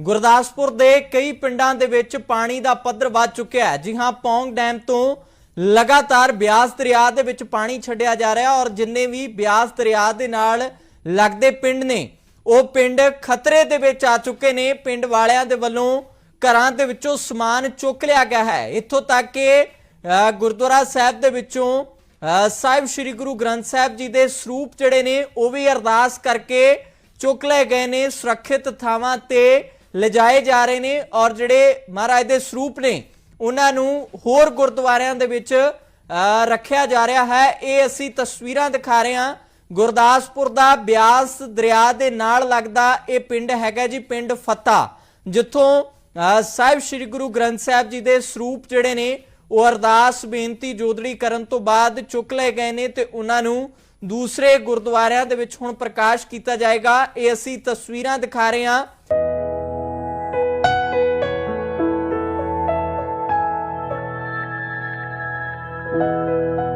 ਗੁਰਦਾਸਪੁਰ ਦੇ ਕਈ ਪਿੰਡਾਂ ਦੇ ਵਿੱਚ ਪਾਣੀ ਦਾ ਪੱਧਰ ਵੱਧ ਚੁੱਕਿਆ ਹੈ। ਜੀ ਹਾਂ, ਪੌਂਗ ਡੈਮ ਤੋਂ ਲਗਾਤਾਰ ਬਿਆਸ ਦਰਿਆ ਦੇ ਵਿੱਚ ਪਾਣੀ ਛੱਡਿਆ ਜਾ ਰਿਹਾ ਔਰ ਜਿੰਨੇ ਵੀ ਬਿਆਸ ਦਰਿਆ ਦੇ ਨਾਲ ਲੱਗਦੇ ਪਿੰਡ ਨੇ, ਉਹ ਪਿੰਡ ਖਤਰੇ ਦੇ ਵਿੱਚ ਆ ਚੁੱਕੇ ਨੇ। ਪਿੰਡ ਵਾਲਿਆਂ ਦੇ ਵੱਲੋਂ ਘਰਾਂ ਦੇ ਵਿੱਚੋਂ ਸਮਾਨ ਚੁੱਕ ਲਿਆ ਗਿਆ ਹੈ। ਇੱਥੋਂ ਤੱਕ ਕਿ ਗੁਰਦੁਆਰਾ ਸਾਹਿਬ ਦੇ ਵਿੱਚੋਂ ਸਾਹਿਬ ਸ੍ਰੀ ਗੁਰੂ ਗ੍ਰੰਥ ਸਾਹਿਬ ਜੀ ਦੇ ਸਰੂਪ ਜਿਹੜੇ ਨੇ, ਉਹ ਵੀ ਅਰਦਾਸ ਕਰਕੇ ਚੁੱਕ ਲਏ ਗਏ ਨੇ। ਸੁਰੱਖਿਅਤ ਥਾਵਾਂ ਤੇ ਲਿਜਾਏ ਜਾ ਰਹੇ ਨੇ ਔਰ ਜਿਹੜੇ ਮਹਾਰਾਜ ਦੇ ਸਰੂਪ ਨੇ ਉਹਨਾਂ ਨੂੰ ਹੋਰ ਗੁਰਦੁਆਰਿਆਂ ਦੇ ਵਿੱਚ ਅ, ਰੱਖਿਆ ਜਾ ਰਿਹਾ ਹੈ। ਇਹ ਅਸੀਂ ਤਸਵੀਰਾਂ ਦਿਖਾ ਰਹੇ ਹਾਂ। ਗੁਰਦਾਸਪੁਰ ਦਾ ਬਿਆਸ ਦਰਿਆ ਦੇ ਨਾਲ ਲੱਗਦਾ ਇਹ ਪਿੰਡ ਹੈਗਾ ਜੀ ਪਿੰਡ ਫੱਤਾ ਜਿੱਥੋਂ ਅ, ਸਾਹਿਬ ਸ੍ਰੀ ਗੁਰੂ ਗ੍ਰੰਥ ਸਾਹਿਬ ਜੀ ਦੇ ਸਰੂਪ ਜਿਹੜੇ ਨੇ ਉਹ ਅਰਦਾਸ ਬੇਨਤੀ ਜੋਦੜੀ ਕਰਨ ਤੋਂ ਬਾਅਦ ਚੁੱਕ ਲਏ ਗਏ ਨੇ ਤੇ ਉਹਨਾਂ ਨੂੰ ਦੂਸਰੇ ਗੁਰਦੁਆਰਿਆਂ ਦੇ ਵਿੱਚ ਹੁਣ ਪ੍ਰਕਾਸ਼ ਕੀਤਾ ਜਾਏਗਾ। ਇਹ ਅਸੀਂ ਤਸਵੀਰਾਂ ਦਿਖਾ ਰਹੇ ਹਾਂ। Música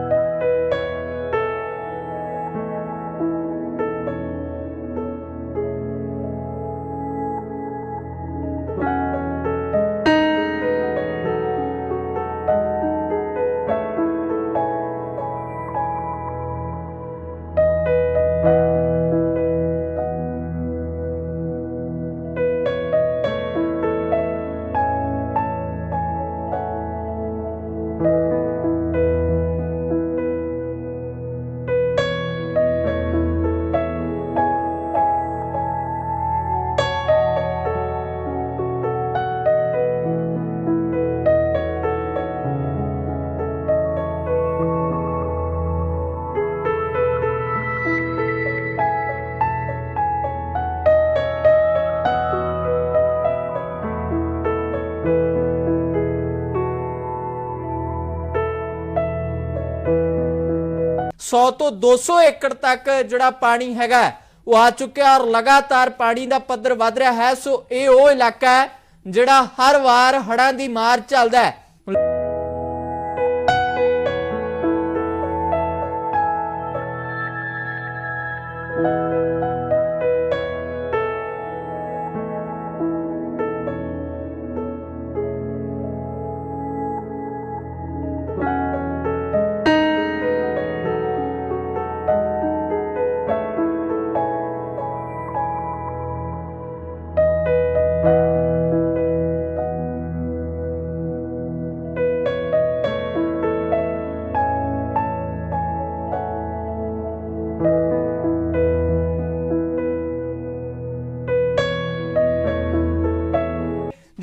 ਸੌ ਤੋਂ 200 ਏਕੜ ਤੱਕ ਜਿਹੜਾ ਪਾਣੀ ਹੈਗਾ, ਉਹ ਆ ਚੁੱਕਿਆ ਔਰ ਲਗਾਤਾਰ ਪਾਣੀ ਦਾ ਪੱਧਰ ਵੱਧ ਰਿਹਾ ਹੈ। ਸੋ ਇਹ ਉਹ ਇਲਾਕਾ ਹੈ ਜਿਹੜਾ ਹਰ ਵਾਰ ਹੜ੍ਹਾਂ ਦੀ ਮਾਰ ਚੱਲਦਾ ਹੈ।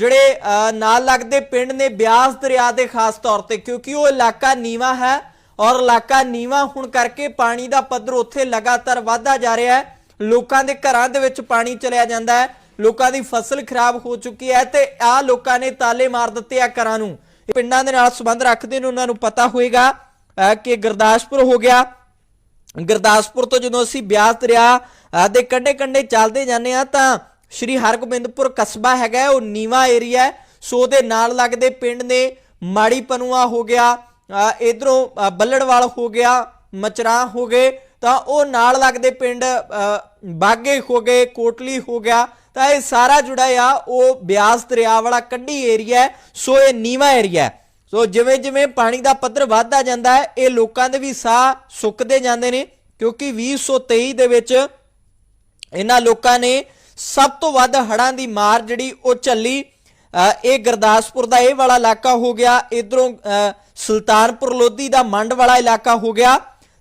ਜਿਹੜੇ ਨਾਲ ਲੱਗਦੇ ਪਿੰਡ ਨੇ ਬਿਆਸ ਦਰਿਆ ਦੇ ਖਾਸ ਤੌਰ ਤੇ, ਕਿਉਂਕਿ ਉਹ ਇਲਾਕਾ ਨੀਵਾ ਹੈ ਔਰ ਇਲਾਕਾ ਨੀਵਾ ਹੁਣ ਕਰਕੇ ਪਾਣੀ ਦਾ ਪੱਧਰ ਉੱਥੇ ਲਗਾਤਾਰ ਵਧਦਾ ਜਾ ਰਿਹਾ ਹੈ। ਲੋਕਾਂ ਦੇ ਘਰਾਂ ਦੇ ਵਿੱਚ ਪਾਣੀ ਚਲਿਆ ਜਾਂਦਾ ਹੈ। ਲੋਕਾਂ ਦੀ ਫਸਲ ਖਰਾਬ ਹੋ ਚੁੱਕੀ ਹੈ ਤੇ ਆ ਲੋਕਾਂ ਨੇ ਤਾਲੇ ਮਾਰ ਦਿੱਤੇ ਆ ਘਰਾਂ ਨੂੰ। ਪਿੰਡਾਂ ਦੇ ਨਾਲ ਸੰਬੰਧ ਰੱਖਦੇ ਨੇ, ਉਹਨਾਂ ਨੂੰ ਪਤਾ ਹੋਏਗਾ ਕਿ ਗੁਰਦਾਸਪੁਰ ਹੋ ਗਿਆ। ਗੁਰਦਾਸਪੁਰ ਤੋਂ ਜਦੋਂ ਅਸੀਂ ਬਿਆਸ ਦਰਿਆ ਦੇ ਕੰਢੇ ਕੰਢੇ ਚੱਲਦੇ ਜਾਂਦੇ ਆ ਤਾਂ ਸ਼੍ਰੀ ਹਰਗੋਬਿੰਦਪੁਰ ਕਸਬਾ ਹੈਗਾ ਉਹ ਨੀਵਾ ਏਰੀਆ ਹੈ। ਸੋ ਉਹਦੇ ਨਾਲ ਲੱਗਦੇ ਪਿੰਡ ਨੇ ਮਾੜੀ ਪਨੂਆ ਹੋ ਗਿਆ ਇਧਰੋਂ ਬੱਲੜਵਾਲ ਹੋ ਗਿਆ ਮਚਰਾ ਹੋ ਗਏ ਤਾਂ ਉਹ ਨਾਲ ਲੱਗਦੇ ਪਿੰਡ ਅ, ਬਾਗੇ ਹੋ ਗਏ ਕੋਟਲੀ ਹੋ ਗਿਆ ਤਾਂ ਇਹ ਸਾਰਾ ਜੁੜਾ ਆ ਉਹ ਬਿਆਸ ਦਰਿਆ ਵਾਲਾ ਕੰਢੀ ਏਰੀਆ ਸੋ ਇਹ ਨੀਵਾ ਏਰੀਆ ਸੋ ਜਿਵੇਂ ਜਿਵੇਂ ਪਾਣੀ ਦਾ ਪੱਧਰ ਵੱਧਦਾ ਜਾਂਦਾ ਹੈ ਇਹ ਲੋਕਾਂ ਦੇ ਵੀ ਸਾਹ ਸੁੱਕਦੇ ਜਾਂਦੇ ਨੇ ਕਿਉਂਕਿ 2023 ਦੇ ਵਿੱਚ ਇਹਨਾਂ ਲੋਕਾਂ ਨੇ ਸਭ ਤੋਂ ਵੱਧ ਹੜਾਂ ਦੀ ਮਾਰ ਜਿਹੜੀ ਉਹ ਝੱਲੀ ਅ, ਇਹ ਗੁਰਦਾਸਪੁਰ ਦਾ ਇਹ ਵਾਲਾ ਇਲਾਕਾ ਹੋ ਗਿਆ ਇਧਰੋਂ ਸੁਲਤਾਨਪੁਰ ਲੋਧੀ ਦਾ ਮੰਡ ਵਾਲਾ ਇਲਾਕਾ ਹੋ ਗਿਆ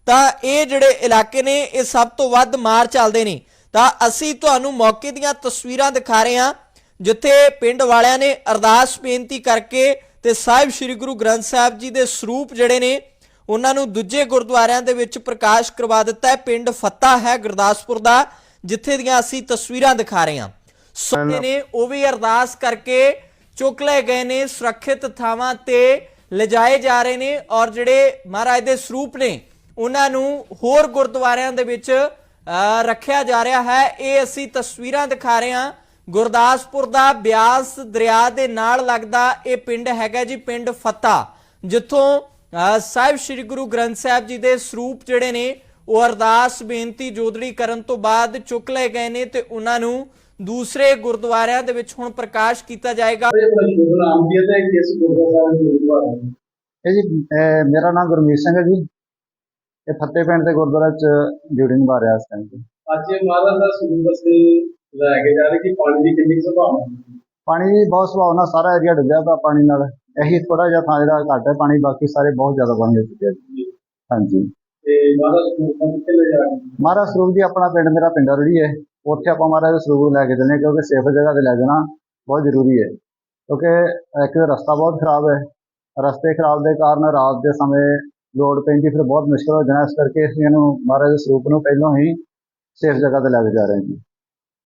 ਤਾਂ ਇਹ ਜਿਹੜੇ ਇਲਾਕੇ ਨੇ ਇਹ ਸਭ ਤੋਂ ਵੱਧ ਮਾਰ ਚੱਲਦੇ ਨੇ। ਤਾਂ ਅਸੀਂ ਤੁਹਾਨੂੰ ਮੌਕੇ ਦੀਆਂ ਤਸਵੀਰਾਂ ਦਿਖਾ ਰਹੇ ਹਾਂ ਜਿੱਥੇ ਪਿੰਡ ਵਾਲਿਆਂ ਨੇ ਅਰਦਾਸ ਬੇਨਤੀ ਕਰਕੇ ਤੇ ਸਾਹਿਬ ਸ੍ਰੀ ਗੁਰੂ ਗ੍ਰੰਥ ਸਾਹਿਬ ਜੀ ਦੇ ਸਰੂਪ ਜਿਹੜੇ ਨੇ ਉਹਨਾਂ ਨੂੰ ਦੂਜੇ ਗੁਰਦੁਆਰਿਆਂ ਦੇ ਵਿੱਚ ਪ੍ਰਕਾਸ਼ ਕਰਵਾ ਦਿੱਤਾ ਹੈ। ਪਿੰਡ ਫੱਤਾ ਹੈ ਗੁਰਦਾਸਪੁਰ ਦਾ। ਜਿੱਥੇ ਦੀਆਂ ਅਸੀਂ ਤਸਵੀਰਾਂ ਦਿਖਾ ਰਹੇ ਹਾਂ। ਸੋਨੇ ਨੇ ਉਹ ਵੀ ਅਰਦਾਸ ਕਰਕੇ ਚੁੱਕ ਲਏ ਗਏ ਨੇ ਸੁਰੱਖਿਅਤ ਥਾਵਾਂ ਤੇ ਲਿਜਾਏ ਜਾ ਰਹੇ ਨੇ ਔਰ ਜਿਹੜੇ ਮਹਾਰਾਜ ਦੇ ਸਰੂਪ ਨੇ ਉਹਨਾਂ ਨੂੰ ਹੋਰ ਗੁਰਦੁਆਰਿਆਂ ਦੇ ਵਿੱਚ ਅ, ਰੱਖਿਆ ਜਾ ਰਿਹਾ ਹੈ। ਇਹ ਅਸੀਂ ਤਸਵੀਰਾਂ ਦਿਖਾ ਰਹੇ ਹਾਂ। ਗੁਰਦਾਸਪੁਰ ਦਾ ਬਿਆਸ ਦਰਿਆ ਦੇ ਨਾਲ ਲੱਗਦਾ ਇਹ ਪਿੰਡ ਹੈਗਾ ਜੀ ਪਿੰਡ ਫੱਤਾ ਜਿੱਥੋਂ ਅ, ਸਾਹਿਬ ਸ੍ਰੀ ਗੁਰੂ ਗ੍ਰੰਥ ਸਾਹਿਬ ਜੀ ਦੇ ਸਰੂਪ ਜਿਹੜੇ ਨੇ ਉਹ ਅਰਦਾਸ ਬੇਨਤੀ ਜੋਦੜੀ ਕਰਨ ਤੋਂ ਬਾਅਦ ਚੁੱਕ ਲਏ ਗਏ ਨੇ ਤੇ ਉਹਨਾਂ ਨੂੰ ਦੂਸਰੇ ਗੁਰਦੁਆਰਿਆਂ ਦੇ ਵਿੱਚ ਹੁਣ ਪ੍ਰਕਾਸ਼ ਕੀਤਾ ਜਾਏਗਾ। ਇਹ ਜੀ ਮੇਰਾ ਨਾਮ ਗੁਰਮੀਤ ਸਿੰਘ ਹੈ ਜੀ। ਇਹ ਫੱਤੇ ਪਿੰਡ ਦੇ ਗੁਰਦੁਆਰਾ ਚ ਡਿਊਟੀ ਨਿਭਾ ਰਿਹਾ ਇਸ ਟਾਈਮ ਤੇ। ਅੱਜ ਇਹ ਮਹਾਰਾਜ ਦਾ ਸਰੂਪ ਅਸੀਂ ਲੈ ਕੇ ਜਾ ਰਹੇ ਕਿ ਪਾਣੀ ਦੀ ਕਿੰਨੀ ਸੰਭਾਵਨਾ ਪਾਣੀ ਦੀ ਬਹੁਤ ਸੰਭਾਵਨਾ ਸਾਰਾ ਏਰੀਆ ਡੁੱਬਿਆ ਪਿਆ ਪਾਣੀ ਨਾਲ। ਇਹੀ ਥੋੜਾ ਜਿਹਾ ਥਾਂ ਜਿਹੜਾ ਘੱਟ ਹੈ ਪਾਣੀ ਬਾਕੀ ਸਾਰੇ ਬਹੁਤ ਜ਼ਿਆਦਾ ਬਣ ਗਏ ਚੁੱਕੇ ਜੀ। ਹਾਂਜੀ। ਤੇ ਮਹਾਰਾਜ ਸਰੂਪ ਨੂੰ ਕਿੱਥੇ ਲੈ ਜਾ ਰਹੇ ਹੋ? ਮਹਾਰਾਜ ਸਰੂਪ ਜੀ, ਆਪਣਾ ਪਿੰਡ ਮੇਰਾ ਪਿੰਡ ਰੜੀ ਹੈ। ਉੱਥੇ ਆਪਾਂ ਮਹਾਰਾਜ ਦੇ ਸਰੂਪ ਲੈ ਕੇ ਚੱਲੇ ਹਾਂ ਕਿਉਂਕਿ ਸੇਫ ਜਗ੍ਹਾ ਤੇ ਲੈ ਜਾਣਾ ਬਹੁਤ ਜ਼ਰੂਰੀ ਹੈ। ਕਿਉਂਕਿ ਇੱਕ ਤਾਂ ਰਸਤਾ ਬਹੁਤ ਖਰਾਬ ਹੈ। ਰਸਤੇ ਖਰਾਬ ਦੇ ਕਾਰਨ ਰਾਤ ਦੇ ਸਮੇਂ ਲੋਡ ਪੈਂਦੀ, ਫਿਰ ਬਹੁਤ ਮੁਸ਼ਕਲ ਹੋ ਜਾਣਾ। ਇਸ ਕਰਕੇ ਅਸੀਂ ਇਹਨੂੰ ਮਹਾਰਾਜ ਦੇ ਸਰੂਪ ਨੂੰ ਪਹਿਲਾਂ ਹੀ ਸੇਫ ਜਗ੍ਹਾ ਤੇ ਲੈ ਕੇ ਜਾ ਰਹੇ ਹਾਂ ਜੀ।